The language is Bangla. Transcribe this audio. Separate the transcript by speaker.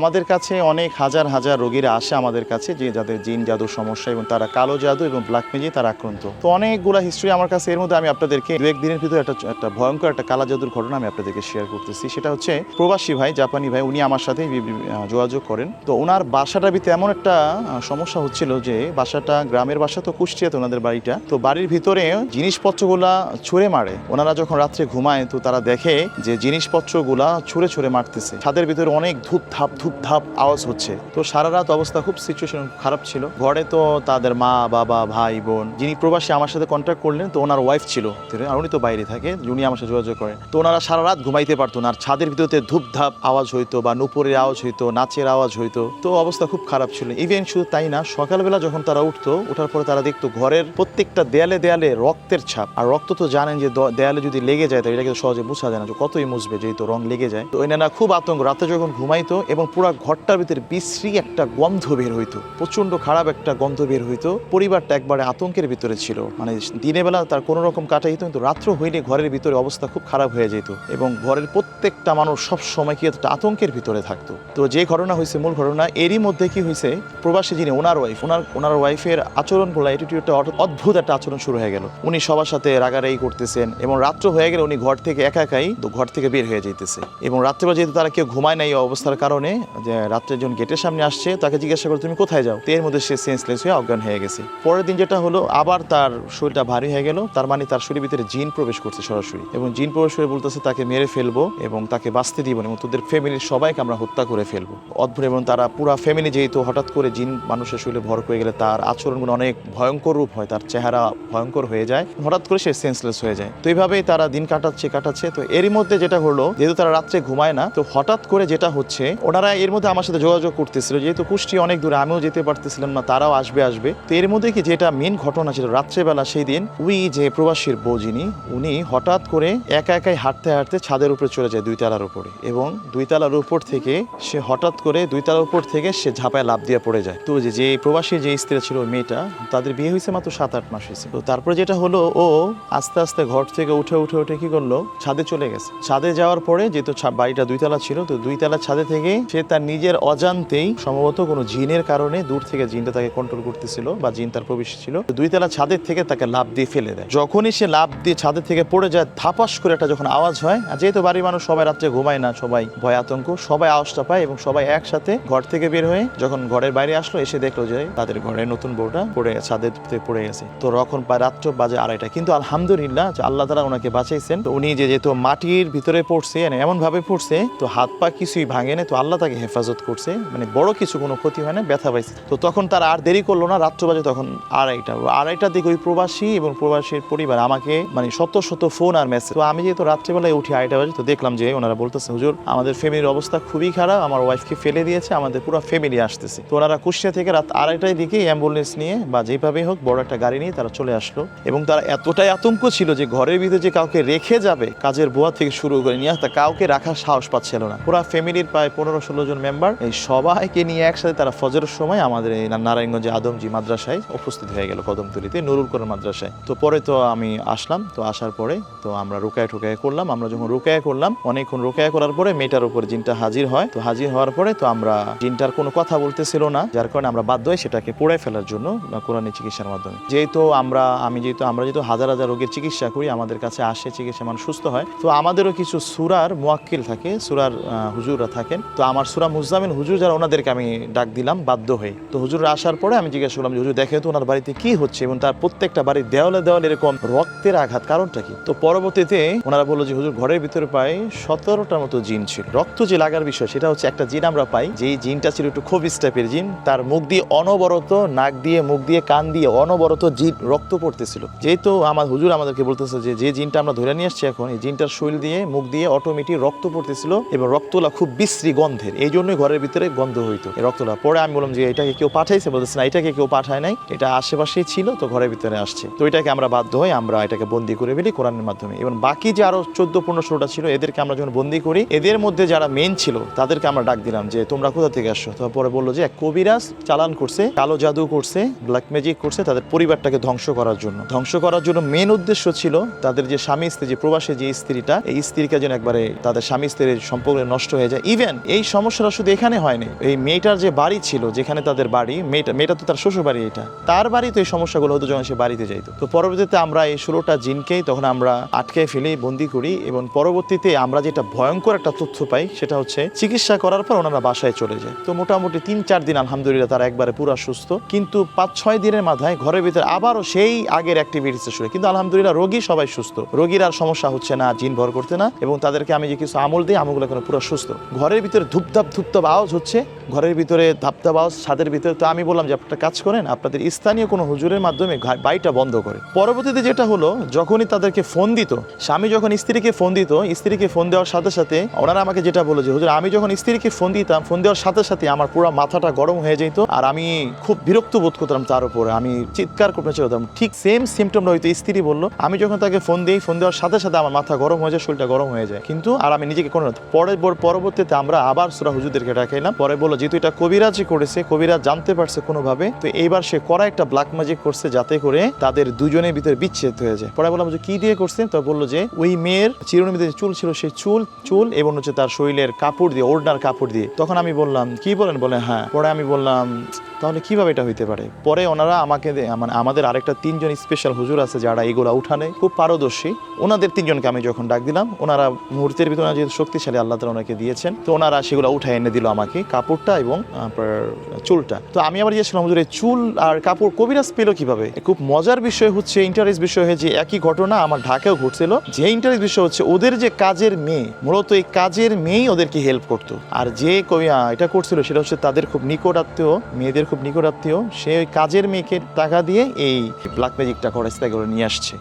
Speaker 1: আমাদের কাছে অনেক হাজার হাজার রোগীরা আসে আমাদের কাছে, যে যাদের জিন জাদুর সমস্যা এবং তারা কালো জাদু এবং ব্ল্যাক ম্যাজিক তারা আক্রান্ত। তো অনেকগুলো হিস্ট্রি আমার কাছে, এর মধ্যে আমি আপনাদেরকে দু দিনের ভিতরে একটা একটা ভয়ঙ্কর একটা কালা জাদুর ঘটনা আমি আপনাদেরকে শেয়ার করতেছি। সেটা হচ্ছে প্রবাসী ভাই, জাপানি ভাই, উনি আমার সাথে যোগাযোগ করেন। তো ওনার বাসাটা ভিতরে এমন একটা সমস্যা হচ্ছিল যে বাসাটা, গ্রামের বাসা তো কুষ্টিয়াতে ওনাদের বাড়িটা। তো বাড়ির ভিতরে জিনিসপত্রগুলা ছুঁড়ে মারে। ওনারা যখন রাত্রে ঘুমায় তো তারা দেখে যে জিনিসপত্রগুলা ছুঁড়ে ছুঁড়ে মারতেছে। ছাদের ভিতরে অনেক ধূপ ধাপ ধূপ ধাপ আওয়াজ হচ্ছে। তো সারা রাত অবস্থা খুব সিচুয়েশন খারাপ ছিল। ঘরে তো তাদের মা, বাবা, ভাই, বোন, যিনি প্রবাসী আমার সাথে কন্ট্যাক্ট করলেন, তো ওনার ওয়াইফ ছিল। আর উনি তো বাইরে থাকে, উনি আমার সাথে যোগাযোগ করেন তো ওনারা সারা রাত ঘুমাইতে পারতো না, আর ছাদের ভিতরে ধূপ ধাপ আওয়াজ হইতো বা নুপুরের আওয়াজ হইতো, নাচের আওয়াজ হইতো। তো অবস্থা খুব খারাপ ছিল। ইভেন শুধু তাই না, সকালবেলা যখন তারা উঠতো ওঠার পরে তারা দেখতো ঘরের প্রত্যেকটা দেয়ালে দেয়ালে রক্তের ছাপ। আর রক্ত তো জানেন যে দেয়ালে যদি লেগে যায় তো এটাকে সহজে বোঝা যায় না। যে কতই মুছবে যেহেতু রং লেগে যায়। তো এনারা খুব আতঙ্ক, রাতে যখন ঘুমাইতো এবং পুরো ঘরটার ভিতরে বিশ্রী একটা গন্ধ বের হইতো প্রচণ্ড খারাপ একটা গন্ধ বের হইতো। পরিবারটা একবারে আতঙ্কের ভিতরে ছিল। মানে দিনের বেলা তার কোনো রকম কাটাইতো, কিন্তু রাত্র হইলে ঘরের ভিতরে অবস্থা খুব খারাপ হয়ে যেত এবং ঘরের প্রত্যেকটা মানুষ সব সময় কি একটা আতঙ্কের ভিতরে থাকতো। তো যে ঘটনা হয়েছে মূল ঘটনা, এরই মধ্যে কি হয়েছে প্রবাসী যিনি, ওনার ওয়াইফ ওনার ওনার ওয়াইফের আচরণ বলা অ্যাটিটিউডটা অদ্ভুত একটা আচরণ শুরু হয়ে গেল। উনি সবার সাথে রাগারাগি করতেছেন এবং রাত্র হয়ে গেলে উনি ঘর থেকে একা একাই ঘর থেকে বের হয়ে যেতেছে এবং রাত্রেবেলা যেহেতু তারা কেউ ঘুমায় নাই অবস্থার কারণে যে রাত্রে যখন গেটের সামনে আসছে, তাকে জিজ্ঞাসা করে তুমি কোথায় যাও? এর মধ্যে সে সেন্সলেস হয়ে অজ্ঞান হয়ে গেছে। পরের দিন যেটা হলো, আবার তার শরীরটা ভারী হয়ে গেল। তার মানে তার শরীরের ভিতরে জিন প্রবেশ করছে সরাসরি। এবং জিন প্রবেশ করে বলতেছে, তাকে মেরে ফেলব এবং তাকে বাঁচতে দিব এবং তোদের ফ্যামিলির সবাইকে আমরা হত্যা করে ফেলব। অদ্ভুত এবং তারা পুরা ফ্যামিলি যেহেতু হঠাৎ করে জিন মানুষের শরীরে ভর করে গেলে, তার আচরণগুলো অনেক ভয়ঙ্কর রূপ হয়, তার চেহারা ভয়ঙ্কর হয়ে যায়। হঠাৎ করে সে সেন্সলেস হয়ে যায়। তো এইভাবেই তারা দিন কাটাচ্ছে কাটাচ্ছে। তো এরই মধ্যে যেটা হলো, যেহেতু তারা রাত্রে ঘুমায় না, তো হঠাৎ করে যেটা হচ্ছে, ওনারা এর মধ্যে আমার সাথে যোগাযোগ করতেছিল। যেহেতু কুষ্টি অনেক দূরে, আমিও যেতে পারতেছিলাম না, তারাও আসবে আসবে। তো এর মধ্যে কি যেটা মেন ঘটনা ছিল রাত্রেবেলা সেই দিন উই যে প্রবাসীর বউ উনি হঠাৎ করে একা একাই হাঁটতে হাঁটতে ছাদের উপরে চলে যায় দুই তালার উপরে এবং দুই তালার উপর থেকে সে হঠাৎ করে দুই তালার উপর থেকে সে ঝাঁপায় লাভ দিয়ে পড়ে যায়। তো যে যে প্রবাসী যে স্ত্রী ছিল ওই মেয়েটা, তাদের বিয়ে হয়েছে মাত্র সাত আট মাস হয়েছে। তো তারপরে যেটা হলো, ও আস্তে আস্তে ঘর থেকে উঠে উঠে উঠে কি করল? ছাদে চলে গেছে। ছাদে যাওয়ার পরে যেহেতু বাড়িটা দুইতলা ছিল, তো দুইতলা ছাদে থেকে সে তার নিজের অজান্তেই সম্ভবত কোনো জিনের কারণে দূর থেকে জিনটা তাকে কন্ট্রোল করতেছিল বা জিন তার প্রবেশ ছিল। দুই দুইতলা ছাদের থেকে তাকে লাভ দিয়ে ফেলে দেয়। যখনই সে লাভ দিয়ে ছাদের থেকে পড়ে যায় থাপাস করে একটা যখন আওয়াজ হয়, আর যেহেতু বাড়ির মানুষ সবাই রাত্রে ঘুমায় না, সবাই ভয় আতঙ্ক, সবাই আওয়াজটা পায় এবং সবাই একসাথে ঘর থেকে বের হয়ে যখন ঘরের বাইরে আসলো, এসে দেখল যে তাদের ঘরের নতুন বউটা পড়ে, ছাদের থেকে পড়ে গেছে। তো তখন প্রায় রাত্র বাজে আড়াইটা কিন্তু আলহামদুলিল্লাহ আল্লাহ তারা ওনাকে বাঁচাইছেন, তো উনি যে যেহেতু মাটির ভিতরে পড়ছে মানে এমন ভাবে পড়ছে, তো হাত পা কিছুই ভাঙে না, তো আল্লাহ তাকে হেফাজত করছে মানে বড় কিছু কোনো ক্ষতি হয় না, ব্যথা পাইছে। তো তখন তার আর দেরি করল না রাত্র বাজে তখন আড়াইটা, আড়াইটার দিকে ওই প্রবাসী এবং প্রবাসীর পরিবার আমাকে মানে শত শত ফোন আর মেসেজ তো আমি যেহেতু রাত্রেবেলায় উঠি আড়াইটা বাজে, তো দেখলাম যে ওনারা বলতেছে, হুজুর, আমাদের ফ্যামিলির অবস্থা খুবই খারাপ, আমার ওয়াইফকে ফেলে দিয়েছে, আমাদের পুরো ফ্যামিলি আসতেছে। তো ওনারা কুষ্টিয়া থেকে রাত আড়াইটার দিকে অ্যাম্বুলেন্স নিয়ে বা যেভাবেই হোক বড় একটা গাড়ি নিয়ে তারা চলে আসলো এবং তারা এতটাই আতঙ্ক ছিল যে ঘরের ভিতরে যে কাউকে রেখে যাবে, কাজের বুয়া থেকে শুরু করে নিয়ে আসতে, কাউকে রাখার সাহস পাচ্ছিল না। পুরো ফ্যামিলির প্রায় পনেরো ষোলো জন মেম্বার এই সবাইকে নিয়ে একসাথে তারা ফজরের সময় আমাদের এই নারায়ণগঞ্জে আদমজি মাদ্রাসায় উপস্থিত হয়ে গেল কদমতলিতে, নুরুল করের মাদ্রাসায়। তো পরে তো আমি আসলাম, তো আসার পরে তো আমরা রুকায় টুকায় করলাম, আমরা যখন রুকায় করলাম, অনেকক্ষণ রুকায় করার পরে মেয়েটার উপর জিনটা হাজির হয়। তো হাজির হওয়ার পরে তো আমরা জিনটার কোনো কথা বলতেছিল না, যার কারণে আমরা বাধ্য হই সেটাকে পোড়ায় ফেলার জন্য কোরআনের চিকিৎসার মাধ্যমে। যেহেতু আমরা, আমি যেহেতু, আমরা যেহেতু হাজার হাজার রোগের চিকিৎসা করি, আমাদের কাছে আসে চিকিৎসা মানুষ সুস্থ হয়। তো আমাদেরও কিছু সুরার মোয়াক্কিল থাকে, সুরার হুজুররা থাকেন। তো আমার সুরা মুজামিন হুজুর যারা ওনাদেরকে আমি ডাক দিলাম, বাধ্য হয়ে। তো হুজুর আসার পরে আমি জিজ্ঞেস করলাম যে, হুজুর দেখে তো ওনার বাড়িতে কি হচ্ছে এবং তার প্রত্যেকটা বাড়ির দেওয়ালে দেওয়ালে এরকম রক্তের আঘাত, কারণটা কি? তো পরবর্তীতে ওনারা বলল যে, হুজুর, ঘরের ভিতরে প্রায় সতেরোটার মতো জিন ছিল। রক্ত যে লাগার বিষয়, সেটা হচ্ছে একটা জিন আমরা পাই, যেই জিনটা ছিল একটু খুব টাইপের জিন, তার মুখ দিয়ে অনবরত নাক দিয়ে, মুখ দিয়ে, কান দিয়ে অনবরত জিন, রক্ত পড়তেছিল। যেহেতু আমার হুজুর আমাদেরকে বলতেছে যে যে জিনটা আমরা ধরে নিয়ে আসছি এখন, এই জিনটার শৈল দিয়ে, মুখ দিয়ে অটোমেটিক রক্ত পড়তেছিল এবং রক্তলা খুব বিশ্রী গন্ধের। এই জন্যই ঘরের ভিতরে গন্ধ হইতো, এই রক্তলা পরে আমি বললাম যে, এটাকে কেউ পাঠাইছে? বলতেছে, না, এটাকে কেউ পাঠায় নাই। এটা আশেপাশেই ছিল, তো ঘরের ভিতরে আসছে। তো এটাকে আমরা বাধ্য হই, আমরা এটাকে বন্দি করে ফেলি কোরআনের মাধ্যমে। এবং বাকি যে আরও চোদ্দ, পনেরো, ষোলোটা ছিল, এদেরকে আমরা যখন বন্দি করি, এদের মধ্যে যারা মেন ছিল, তাদেরকে আমরা ডাক দিলাম যে, তোমরা কোথা থেকে আসছো? তারপরে বলল যে কবিরাজ চালান করছে, কালো জাদু করছে ব্ল্যাক ম্যাজিক করছে, তাদের পরিবারটাকে ধ্বংস করার জন্য। ধ্বংস করার জন্য মেন উদ্দেশ্য ছিল, তাদের যে স্বামী স্ত্রী, যে প্রবাসী যে স্ত্রীটা, এই স্ত্রীকে যেন একবারে তাদের স্বামী স্ত্রীর সম্পর্ক নষ্ট হয়ে যায়। ইভেন এই সময় সমস্যাটা শুধু এখানে হয়নি। এই মেয়েটার যে বাড়ি ছিল, যেখানে তাদের বাড়ি, মেয়েটা মেয়েটা তো তার শ্বশুর বাড়ি এটা। তার বাড়িতে এই সমস্যাগুলো হতো যখন সে বাড়িতে যাইতো। তো পরবর্তীতে আমরা এই ষোলোটা জিনকেই তখন আমরা আটকে ফেলি, বন্দি করি এবং পরবর্তীতে আমরা যেটা ভয়ঙ্কর একটা তথ্য পাই, সেটা হচ্ছে চিকিৎসা করার পর ওনারা বাসায় চলে যায়। তো মোটামুটি তিন চার দিন আলহামদুলিল্লাহ তারা একবারে পুরো সুস্থ। কিন্তু পাঁচ ছয় দিনের মাথায় ঘরের ভিতরে আবারও সেই আগের অ্যাক্টিভিটিসে শুরু কিন্তু আলহামদুলিল্লাহ রোগী সবাই সুস্থ। রোগীর আর সমস্যা হচ্ছে না, জিন ভর করতে না এবং তাদেরকে আমি যে কিছু আমল দিই, আমলগুলো এখন পুরো সুস্থ। ঘরের ভিতরে ধূপধাপ ধূপধাপ আওয়াজ হচ্ছে ঘরের ভিতরে আওয়াজ ছাদের ভিতরে। তো আমি বললাম যে আপনারা কাজ করেন, আপনাদের স্থানীয় কোনো হুজুরের মাধ্যমে বাড়িটা বন্ধ করে। পরবর্তীতে যেটা হলো, যখনই তাদেরকে ফোন দিত, স্বামী যখন স্ত্রীকে ফোন দিত, স্ত্রীকে ফোন দেওয়ার সাথে সাথে ওনারা আমাকে যেটা বলো যে, হুজুর, আমি যখন স্ত্রীকে ফোন দিতাম, ফোন দেওয়ার সাথে সাথে আমার পুরো মাথাটা গরম হয়ে যেত আর আমি খুব বিরক্ত বোধ করতাম তার উপরে। আমি চিৎকার করতে চাইতাম ঠিক সেম সিমটম হয়তো স্ত্রী বলল, আমি যখন তাকে ফোন দিই, ফোন দেওয়ার সাথে সাথে আমার মাথা গরম হয়ে যায়, শরীরটা গরম হয়ে যায়। কিন্তু, আর আমি নিজেকে কোনো পরে পর- পরবর্তীতে আমরা আবার সুরা হুজুরদেরকে ডাকাইলাম পরে বলল যেহেতু এটা কবিরাজই করেছে, কবিরাজ জানতে পারছে কোনোভাবে। তো এইবার সে করা একটা ব্ল্যাক ম্যাজিক করছে যাতে করে তাদের দুজনের ভিতরে বিচ্ছেদ হয়ে যায়। পরে বললাম যে, কি দিয়ে করছে তো বলল যে, ওই মেয়ের চিরুনির ভিতরে চুল ছিল সেই চুল চুল এবং হচ্ছে তার শরীরের কাপড় দিয়ে, ওড়নার কাপড় দিয়ে। তখন আমি বললাম, কি বলেন? বলে হ্যাঁ। পরে আমি বললাম, তাহলে কীভাবে এটা হইতে পারে? পরে ওনারা আমাকে মানে আমাদের আরেকটা তিনজন স্পেশাল হুজুর আছে যারা এগুলা উঠানে, খুব পারদর্শী। ওনাদের তিনজনকে আমি যখন ডাক দিলাম, ওনারা মুহূর্তের ভিতরে যেহেতু শক্তিশালী, আল্লাহ তালা ওনাকে দিয়েছেন, তো ওনারা সেগুলো উঠায় এনে দিল আমাকে। কাপড়টা এবং আপনার চুলটা। তো আমি আবার হুজুর, এই চুল আর কাপড় কবিরাজ পেল কীভাবে? খুব মজার বিষয় হচ্ছে ইন্টারেস্ট বিষয় যে একই ঘটনা আমার ঢাকাও ঘটছিল। যে ইন্টারেস্ট বিষয় হচ্ছে, ওদের যে কাজের মেয়ে, মূলত এই কাজের মেয়েই ওদেরকে হেল্প করতো। আর যে কবি এটা করছিল, সেটা হচ্ছে তাদের খুব নিকট আত্মীয়, মেয়েদের খুব নিকট আত্মীয়। সে ওই কাজের মেয়েকে টাকা দিয়ে এই ব্ল্যাক ম্যাজিকটা করে করে নিয়ে আসছে।